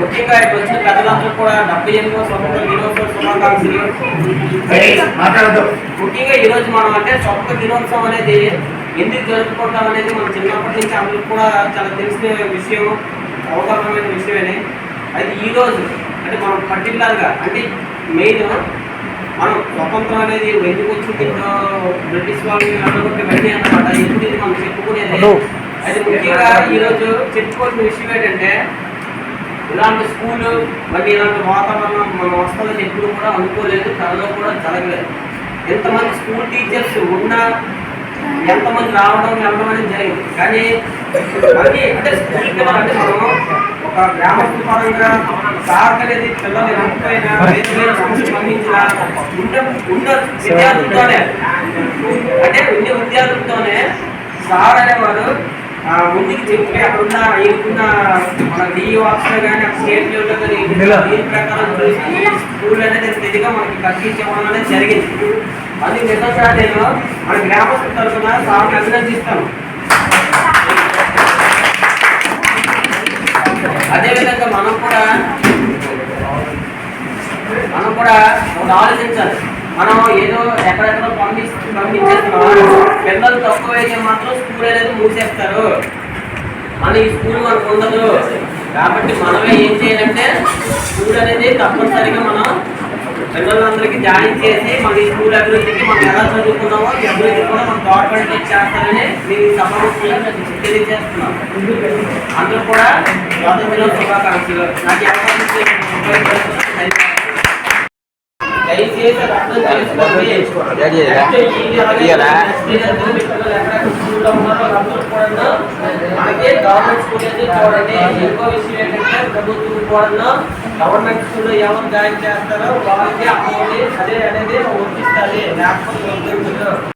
ముఖ్యంగా ఇక్కడ వచ్చిన పెద్దలందరూ కూడా డెబ్బై ఎనిమిదో స్వతంత్ర దినోత్సవ శుభాకాంక్షలు. మాట్లాడద్దు. ముఖ్యంగా ఈ రోజు మనం అంటే స్వతంత్ర దినోత్సవం అనేది ఎందుకు జరుపుకుంటాం అనేది మనం చిన్నప్పటి నుంచి అందరికి కూడా చాలా తెలిసిన విషయం అవగాహనమైన విషయమే. అయితే ఈ రోజు అంటే మనం పర్టికులర్గా అంటే మెయిన్ మనం స్వతంత్రం అనేది ఎందుకు వచ్చింది? బ్రిటిష్ వాళ్ళు అడగొట్టి వెళ్ళి అన్నమాట. ఎందుకు మనం చెప్పుకునేది? అది ముఖ్యంగా ఈరోజు చెప్పుకోవాల్సిన విషయం ఏంటంటే ఇలాంటి స్కూల్ మళ్ళీ ఇలాంటి వాతావరణం మనం వస్తుందని ఎప్పుడు కూడా అనుకోలేదు తనలో కూడా జరగలేదు. ఎంతమంది స్కూల్ టీచర్స్ ఉన్నా ఎంతమంది రావడం వెళ్ళడం అనేది జరిగింది. కానీ మళ్ళీ అంటే స్కూల్ అంటే మనం ఒక గ్రామస్థ పరంగా సార్ అనేది పిల్లలు ఎంతైనా వేరు వేరు సమస్యలు స్పందించినా ఉన్న ఉన్న విద్యార్థులతోనే. అంటే ఉన్న విద్యార్థులతోనే సార్ అనేవారు ముందుకు చెప్పి అక్కడ ఉన్న మన డిఓ ఆఫీసర్ కానీ స్టేట్ లెవెల్లో కానీ దీని ప్రకారం చూసి స్కూల్ అనేది తెదిగా మనకి కట్టించడం అనేది జరిగింది. అది నిజంగా నేను మన గ్రామస్తుల తరఫున సార్ని అభినందిస్తాను అదేవిధంగా మనం కూడా మనం కూడా ఒకటి ఆలోచించాలి. మనం ఏదో ఎక్కడెక్కడ పంపిస్తూ పంపించేస్తున్నాం పిల్లలు తక్కువ అయితే మాత్రం స్కూల్ అనేది మూసేస్తారు. మన ఈ స్కూల్ మనకు ఉండదు. కాబట్టి మనమే ఏం చేయాలంటే స్కూల్ అనేది తప్పనిసరిగా మనం పిల్లలందరికీ జాయిన్ చేసి మన ఈ స్కూల్ అభివృద్ధికి మనం ఎలా చదువుకున్నామో ఈ అభివృద్ధి కూడా మనం గవర్నమెంట్ చేస్తారని నేను ఈ సమావేశంలో తెలియజేస్తున్నాం. అందరూ కూడా స్వాతంత్ర శుభాకాంక్షలు. నాకు ఈ అవకాశం మనకి గవర్నమెంట్ స్కూల్ అనేది చూడండి. ఇంకో విషయం ఏంటంటే ప్రభుత్వం కూడా గవర్నమెంట్ స్కూల్లో ఎవరు జాయిన్ చేస్తారో వాళ్ళకి అమౌంట్ అదే అనేది వర్తిస్తుంది. లేకపోతే